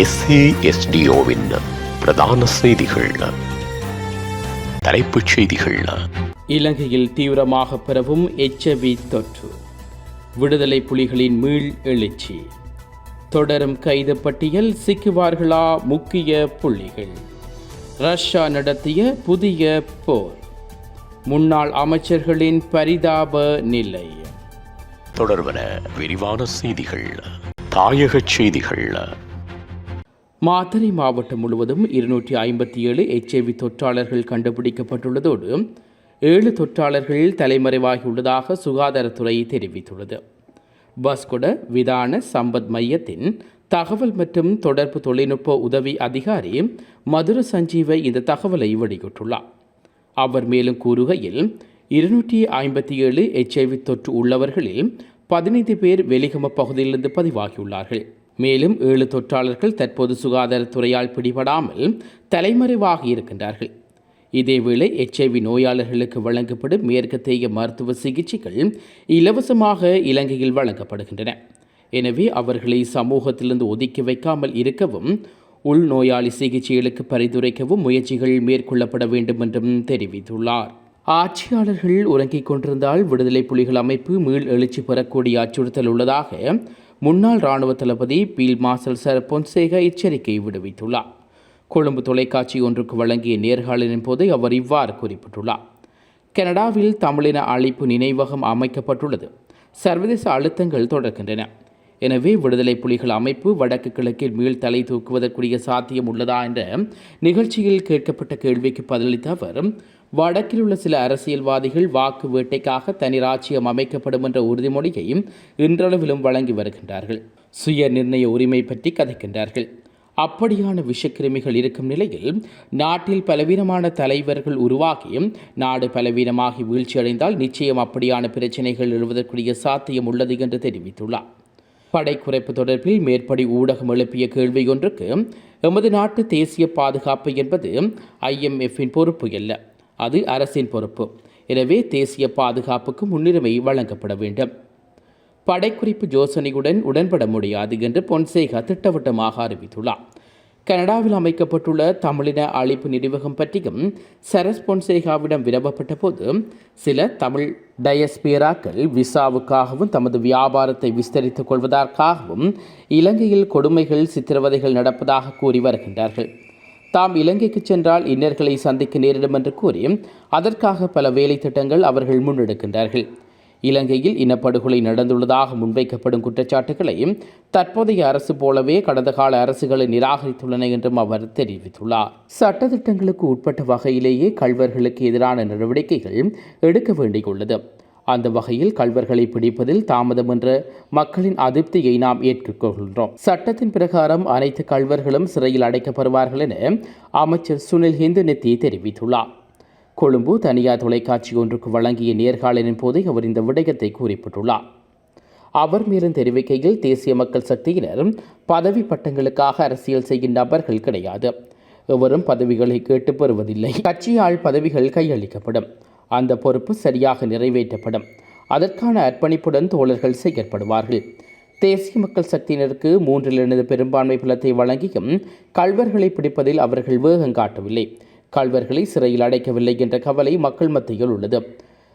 எஸ்ஏஎஸ்டிஓவின் பிரதான செய்திகள். தலைப்புச் செய்திகள். இலங்கையில் தீவிரமாக பரவும் எச்ஐவி தொற்று. விடுதலை புலிகளின் மீள் எழுச்சி. தொடரும் கைது பட்டியல் சிக்குவார்களா முக்கிய புள்ளிகள். ரஷ்யா நடத்திய புதிய போர். முன்னாள் அமைச்சர்களின் பரிதாப நிலை. தொடர்வன விரிவான செய்திகள். தாயகச் செய்திகள். மாத்தறை மாவட்டம் முழுவதும் இருநூற்றி ஐம்பத்தி ஏழு எச்ஐவி தொற்றாளர்கள் கண்டுபிடிக்கப்பட்டுள்ளதோடு ஏழு தொற்றாளர்கள் தலைமறைவாகியுள்ளதாக சுகாதாரத்துறை தெரிவித்துள்ளது. பஸ்குட விதான சம்பத் மையத்தின் தகவல் மற்றும் தொடர்பு தொழில்நுட்ப உதவி அதிகாரி மதுர சஞ்சீவை இந்த தகவலை வெளியிட்டுள்ளார். அவர் மேலும் கூறுகையில் இருநூற்றி ஐம்பத்தி ஏழு எச்ஐவி தொற்று உள்ளவர்களில் பதினைந்து பேர் வெலிகம பகுதியிலிருந்து பதிவாகியுள்ளார்கள். மேலும் ஏழு தொற்றாளர்கள் தற்போது சுகாதாரத்துறையால் பிடிபடாமல் தலைமறைவாகி இருக்கின்றார்கள். இதேவேளை எச்ஐவி நோயாளர்களுக்கு வழங்கப்படும் மேற்கத்தேய மருத்துவ சிகிச்சைகள் இலவசமாக இலங்கையில் வழங்கப்படுகின்றன. எனவே அவர்களை சமூகத்திலிருந்து ஒதுக்கி வைக்காமல் இருக்கவும் உள்நோயாளி சிகிச்சைகளுக்கு பரிந்துரைக்கவும் முயற்சிகள் மேற்கொள்ளப்பட வேண்டும் என்றும் தெரிவித்துள்ளார். ஆட்சியாளர்கள் உறங்கிக் கொண்டிருந்தால் விடுதலை புலிகள் அமைப்பு மீள் எழுச்சி பெறக்கூடிய அச்சுறுத்தல் உள்ளதாக முன்னாள் இராணுவ தளபதி பீல் மார்சல் சர் பொன்சேகா எச்சரிக்கை விடுவித்துள்ளார். கொழும்பு தொலைக்காட்சி ஒன்றுக்கு வழங்கிய நேர்காணலின் போது அவர் இவ்வாறு குறிப்பிட்டுள்ளார். கனடாவில் தமிழின அழைப்பு நினைவகம் அமைக்கப்பட்டுள்ளது. சர்வதேச அழுத்தங்கள் தொடர்கின்றன. எனவே விடுதலை புலிகள் அமைப்பு வடக்கு கிழக்கில் மீள் தலை தூக்குவதற்குரிய சாத்தியம் உள்ளதா என்ற நிகழ்ச்சியில் கேட்கப்பட்ட கேள்விக்கு பதிலளித்த அவர் வடக்கில் உள்ள சில அரசியல்வாதிகள் வாக்கு வேட்டைக்காக தனி ராஜ்யம் அமைக்கப்படும் என்ற உறுதிமொழியையும் இன்றளவிலும் வழங்கி வருகின்றார்கள். சுய நிர்ணய உரிமை பற்றி கதைக்கின்றார்கள். அப்படியான விஷக்கிருமிகள் இருக்கும் நிலையில் நாட்டில் பலவீனமான தலைவர்கள் உருவாகியும் நாடு பலவீனமாகி வீழ்ச்சியடைந்தால் நிச்சயம் அப்படியான பிரச்சனைகள் எழுவதற்குரிய சாத்தியம் உள்ளது என்று தெரிவித்துள்ளார். படை குறைப்பு தொடர்பில் மேற்படி ஊடகம் எழுப்பிய கேள்வியொன்றுக்கு எமது நாட்டு தேசிய பாதுகாப்பு என்பது ஐஎம்எஃப்பின் பொறுப்பு அல்ல. அது அரசின் பொறுப்பு. எனவே தேசிய பாதுகாப்புக்கு முன்னுரிமை வழங்கப்பட வேண்டும். படைக்குறிப்பு யோசனையுடன் உடன்பட முடியாது என்று பொன்சேகா திட்டவட்டமாக அறிவித்துள்ளார். கனடாவில் அமைக்கப்பட்டுள்ள தமிழின அழைப்பு நினைவகம் பற்றியும் சரஸ் பொன்சேகாவிடம் விரும்பப்பட்ட போது சில தமிழ் டயஸ்பியராக்கள் விசாவுக்காகவும் தமது வியாபாரத்தை விஸ்தரித்துக் கொள்வதற்காகவும் இலங்கையில் கொடுமைகள் சித்திரவதைகள் நடப்பதாக கூறி வருகின்றார்கள். தாம் இலங்கைக்கு சென்றால் இன்னர்களை சந்திக்க நேரிடும் என்று கூறி அதற்காக பல வேலை திட்டங்கள் அவர்கள் முன்னெடுக்கின்றார்கள். இலங்கையில் இனப்படுகொலை நடந்துள்ளதாக முன்வைக்கப்படும் குற்றச்சாட்டுகளையும் தற்போதைய அரசு போலவே கடந்த கால அரசுகளை நிராகரித்துள்ளன என்றும் அவர் தெரிவித்துள்ளார். சட்டத்திட்டங்களுக்கு உட்பட்ட வகையிலேயே கல்வர்களுக்கு எதிரான நடவடிக்கைகள் எடுக்க வேண்டியுள்ளது. அந்த வகையில் கல்வர்களை பிடிப்பதில் தாமதம் என்ற மக்களின் அதிருப்தியை நாம் ஏற்றுக்கொள்கின்றோம். சட்டத்தின் பிரகாரம் அனைத்து கல்வர்களும் சிறையில் அடைக்கப்படுவார்கள் என அமைச்சர் சுனில் ஹிந்து நெத்தி தெரிவித்துள்ளார். கொழும்பு தனியார் தொலைக்காட்சி ஒன்றுக்கு வழங்கிய நேர்காணலின் போது அவர் இந்த விடயத்தை குறிப்பிட்டுள்ளார். அவர் மேலும் தெரிவிக்கையில் தேசிய மக்கள் சக்தியினர் பதவி பட்டங்களுக்காக அரசியல் செய்யும் நபர்கள் கிடையாது. எவரும் பதவிகளை கேட்டு பெறுவதில்லை. கட்சியால் பதவிகள் கையளிக்கப்படும். அந்த பொறுப்பு சரியாக நிறைவேற்றப்படும். அதற்கான அர்ப்பணிப்புடன் தோழர்கள் செயற்படுவார்கள். தேசிய மக்கள் சக்தியினருக்கு மூன்றில் பெரும்பான்மை பலத்தை வழங்கியும் கல்வர்களை பிடிப்பதில் அவர்கள் வேகம் காட்டவில்லை. கல்வர்களை சிறையில் அடைக்கவில்லை என்ற கவலை மக்கள் மத்தியில் உள்ளது.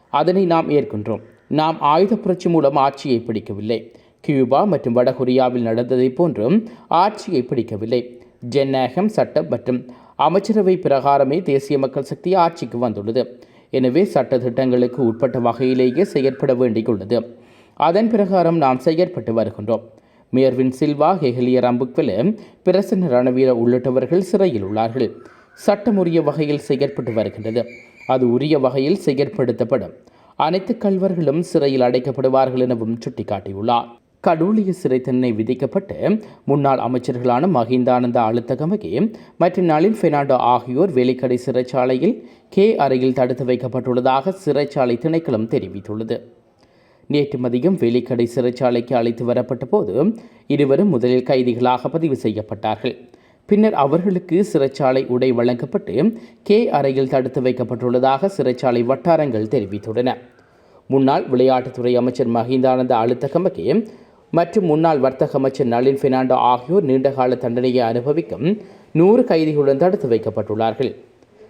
அதனை நாம் ஏற்கின்றோம். நாம் ஆயுத புரட்சி மூலம் ஆட்சியை பிடிக்கவில்லை. கியூபா மற்றும் வடகொரியாவில் நடந்ததைப் போன்றும் ஆட்சியை பிடிக்கவில்லை. ஜனநாயகம் சட்டம் மற்றும் அமைச்சரவை பிரகாரமே தேசிய மக்கள் சக்தி ஆட்சிக்கு வந்துள்ளது. எனவே சட்ட திட்டங்களுக்கு உட்பட்ட வகையிலேயே செயற்பட வேண்டியுள்ளது. அதன் பிரகாரம் நாம் செயற்பட்டு வருகின்றோம். மேர்வின் சில்வா ஹெஹலியர் அம்புக்வெல பிரசன்ன ரணவீர உள்ளிட்டவர்கள் சிறையில் உள்ளார்கள். சட்டம் உரிய வகையில் செயற்பட்டு வருகின்றது. அது உரிய வகையில் செயற்படுத்தப்படும். அனைத்து கல்வர்களும் சிறையில் அடைக்கப்படுவார்கள் எனவும் சுட்டிக்காட்டியுள்ளார். கடூலிய சிறை தண்டனை விதிக்கப்பட்டு முன்னாள் அமைச்சர்களான மஹிந்தானந்த அழுத்தகமகே மற்றும் நளின் பெர்னாண்டோ ஆகியோர் வேலிக்கடை சிறைச்சாலையில் கே அறையில் தடுத்து வைக்கப்பட்டுள்ளதாக சிறைச்சாலை திணைக்களம் தெரிவித்துள்ளது. நேற்று மதியம் வேலிக்கடை சிறைச்சாலைக்கு அழைத்து வரப்பட்ட போது இருவரும் முதலில் கைதிகளாக பதிவு செய்யப்பட்டார்கள். பின்னர் அவர்களுக்கு சிறைச்சாலை உடை வழங்கப்பட்டு கே அறையில் தடுத்து வைக்கப்பட்டுள்ளதாக சிறைச்சாலை வட்டாரங்கள் தெரிவித்துள்ளன. முன்னாள் விளையாட்டுத்துறை அமைச்சர் மஹிந்தானந்த அழுத்தகமகே மற்றும் முன்னாள் வர்த்தக அமைச்சர் நளின் பெர்னாண்டோ ஆகியோர் நீண்டகால தண்டனையை அனுபவிக்கும் நூறு கைதிகளுடன் தடுத்து வைக்கப்பட்டுள்ளார்கள்.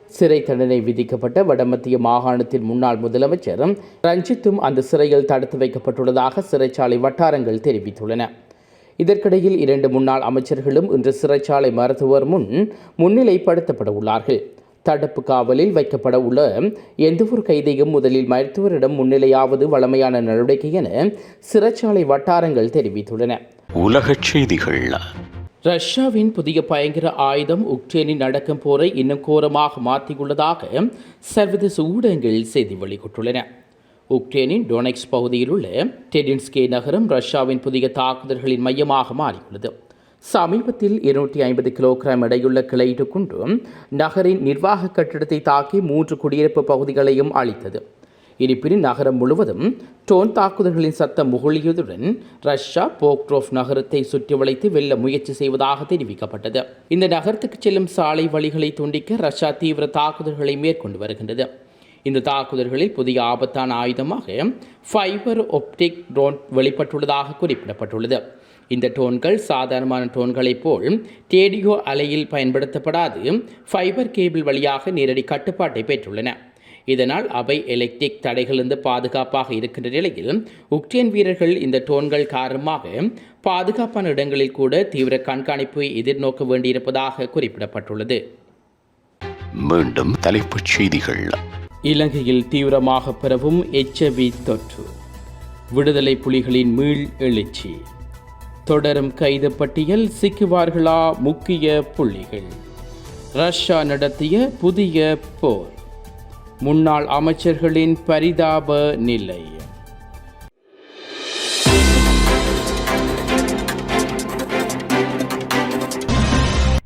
சிறை தண்டனை விதிக்கப்பட்ட வடமத்திய மாகாணத்தின் முன்னாள் முதலமைச்சர் ரஞ்சித்தும் அந்த சிறையில் தடுத்து வைக்கப்பட்டுள்ளதாக சிறைச்சாலை வட்டாரங்கள் தெரிவித்துள்ளன. இதற்கிடையில் இரண்டு முன்னாள் அமைச்சர்களும் இன்று சிறைச்சாலை மருத்துவர் முன் முன்னிலைப்படுத்தப்பட உள்ளார்கள். தடுப்பு காவலில் வைக்கப்பட உள்ள எந்தவொரு கைதியும் முதலில் மருத்துவரிடம் முன்னிலையாவது வழமையான நடவடிக்கை என சிறைச்சாலை வட்டாரங்கள் தெரிவித்துள்ளன. உலகச் செய்திகள். ரஷ்யாவின் புதிய பயங்கர ஆயுதம் உக்ரைனில் நடக்கும் போரை இன்னும் கோரமாக மாற்றியுள்ளதாக சர்வதேச ஊடகங்கள் செய்தி வெளியிட்டுள்ளன. உக்ரைனின் டொனெக்ஸ் பகுதியில் உள்ள டெடின்ஸ்கே நகரம் ரஷ்யாவின் புதிய தாக்குதல்களின் மையமாக மாறியுள்ளது. சமீபத்தில் இருநூற்றி ஐம்பது கிலோகிராம் எடையுள்ள கிளையிட்டு குண்டு நகரின் நிர்வாக கட்டிடத்தை தாக்கி மூன்று குடியிருப்பு பகுதிகளையும் அளித்தது இருப்பினும் நகரம் முழுவதும் டோன் தாக்குதல்களின் சத்தம் முகழியதுடன் ரஷ்யா போக்ரோஃப் நகரத்தை சுற்றி வளைத்து வெல்ல முயற்சி செய்வதாக தெரிவிக்கப்பட்டது. இந்த நகரத்துக்கு செல்லும் சாலை வழிகளை துண்டிக்க ரஷ்யா தீவிர தாக்குதல்களை மேற்கொண்டு வருகின்றது. இந்த தாக்குதல்களில் புதிய ஆபத்தான ஆயுதமாக ஃபைபர் ஒப்டிக் ட்ரோன் வெளிப்பட்டுள்ளதாக குறிப்பிடப்பட்டுள்ளது. இந்த டோன்கள் சாதாரணமான டோன்களைப் போல் டேடியோ அலையில் பயன்படுத்தப்படாது. ஃபைபர் கேபிள் வழியாக நேரடி கட்டுப்பாட்டை பெற்றுள்ளன. இதனால் அவை எலக்ட்ரிக் தடைகளிலிருந்து பாதுகாப்பாக இருக்கின்ற நிலையில் உக்ரைன் வீரர்கள் இந்த டோன்கள் காரணமாக பாதுகாப்பான இடங்களில் கூட தீவிர கண்காணிப்பை எதிர்நோக்க வேண்டியிருப்பதாக குறிப்பிடப்பட்டுள்ளது. மீண்டும் தலைப்புச் செய்திகள். இலங்கையில் தீவிரமாக பரவும் எச்ஐவி தொற்று. விடுதலை புலிகளின் மீள் எழுச்சி. தொடரும் கைது பட்டியல் சிக்குவார்களா முக்கிய புள்ளிகள். ரஷ்யா நடத்திய புதிய போர். முன்னாள் அமைச்சர்களின் பரிதாப நிலை.